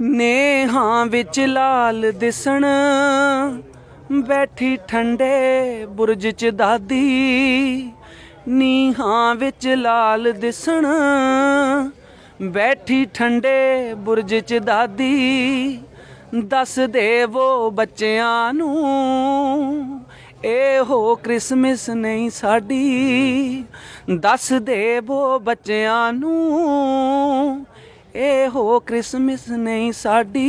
ਨੇਹਾਂ ਵਿੱਚ ਲਾਲ ਦਿਸਣ, ਬੈਠੀ ਠੰਡੇ ਬੁਰਜ ਚ ਦਾਦੀ। ਨੀਹਾਂ ਵਿੱਚ ਲਾਲ ਦਿਸਣ, ਬੈਠੀ ਠੰਡੇ ਬੁਰਜ ਚ ਦਾਦੀ। ਦੱਸ ਦੇਵੋ ਬੱਚਿਆਂ ਨੂੰ, ਇਹੋ ਕ੍ਰਿਸਮਸ ਨਹੀਂ ਸਾਡੀ। ਦੱਸ ਦੇਵੋ ਬੱਚਿਆਂ ਨੂੰ ਹੋ ਕ੍ਰਿਸਮਸ ਨਹੀਂ ਸਾਡੀ।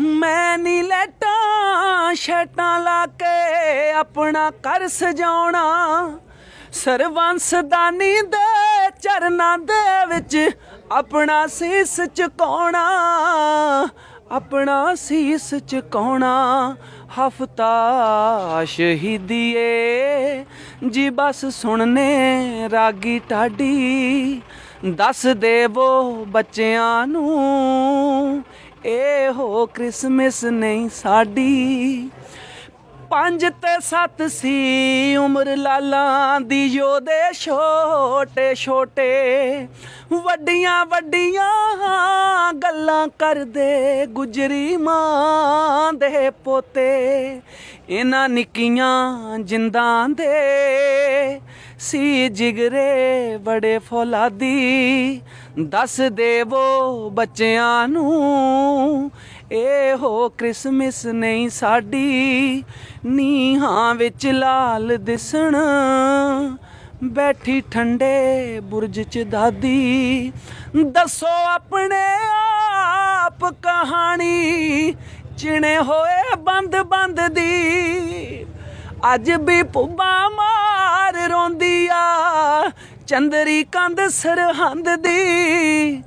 ਮੈਂ ਨੀ ਲੈਟਾਂ ਸ਼ੈਟਾਂ ਲਾ ਕੇ ਆਪਣਾ ਘਰ ਸਜਾਉਣਾ। ਸਰਵੰਸ ਦਾਨੀ ਦੇ ਚਰਨਾਂ ਦੇ ਵਿੱਚ ਆਪਣਾ ਸੀਸ ਝੁਕਾਉਣਾ ਆਪਣਾ ਸੀਸ ਝੁਕਾਉਣਾ ਹਫਤਾ ਸ਼ਹੀਦੀਏ। ਜੀ ਬਸ ਸੁਣਨੇ ਰਾਗੀ ਟਾਡੀ ਦੱਸ ਦੇਵੋ ਬੱਚਿਆਂ ਨੂੰ, ਇਹੋ ਕ੍ਰਿਸਮਸ ਨਹੀਂ ਸਾਡੀ। ਪੰਜ ਤੇ ਸੱਤ ਸੀ ਉਮਰ ਲਾਲਾਂ ਦੀ ਯੋਦੇ ਛੋਟੇ ਛੋਟੇ ਵੱਡੀਆਂ ਵੱਡੀਆਂ ਗੱਲਾਂ ਕਰਦੇ ਗੁਜਰੀ ਮਾਂ ਦੇ ਪੋਤੇ। ਇਹਨਾਂ ਨਿੱਕੀਆਂ ਜਿੰਦਾਂ ਦੇ ਸੀ ਜਿਗਰੇ ਬੜੇ ਫੌਲਾਦੀ। ਦੱਸ ਦੇਵੋ ਬੱਚਿਆਂ ਨੂੰ, ਇਹੋ ਕ੍ਰਿਸਮਸ ਨਹੀਂ ਸਾਡੀ। ਨੀਹਾਂ ਵਿੱਚ ਲਾਲ ਦਿਸਣ ਬੈਠੀ ਠੰਡੇ ਬੁਰਜ ਚ ਦਾਦੀ। ਦੱਸੋ ਆਪਣੇ ਆਪ ਕਹਾਣੀ, ਚਿਣੇ ਹੋਏ ਬੰਦ ਬੰਦ ਦੀ। ਅੱਜ ਵੀ ਪੁੱਬਾ ਮਾਰ ਰੋਂਦੀ ਆ, ਚੰਦਰੀ ਕੰਧ ਸਰਹੰਦ ਦੀ।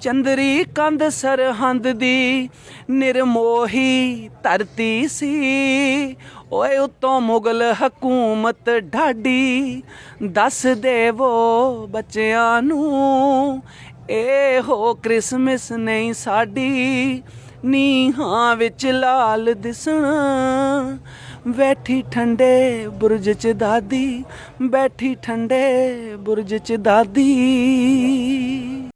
ਚੰਦਰੀ ਕੰਧ ਸਰਹੰਦ ਦੀ ਨਿਰਮੋਹੀ ਧਰਤੀ ਸੀ। ਓਏ ਉਤੋਂ ਮੁਗਲ ਹਕੂਮਤ ਢਾਡੀ, ਦੱਸ ਦੇਵੋ ਬੱਚਿਆਂ ਨੂੰ, ਇਹ ਹੋ ਕ੍ਰਿਸਮਸ ਨਹੀਂ ਸਾਡੀ, ਨੀਹਾਂ ਵਿੱਚ ਲਾਲ ਦਿਸਣ। ਬੈਠੀ ਠੰਡੇ ਬੁਰਜ ਚ ਦਾਦੀ, ਬੈਠੀ ਠੰਡੇ ਬੁਰਜ ਚ ਦਾਦੀ।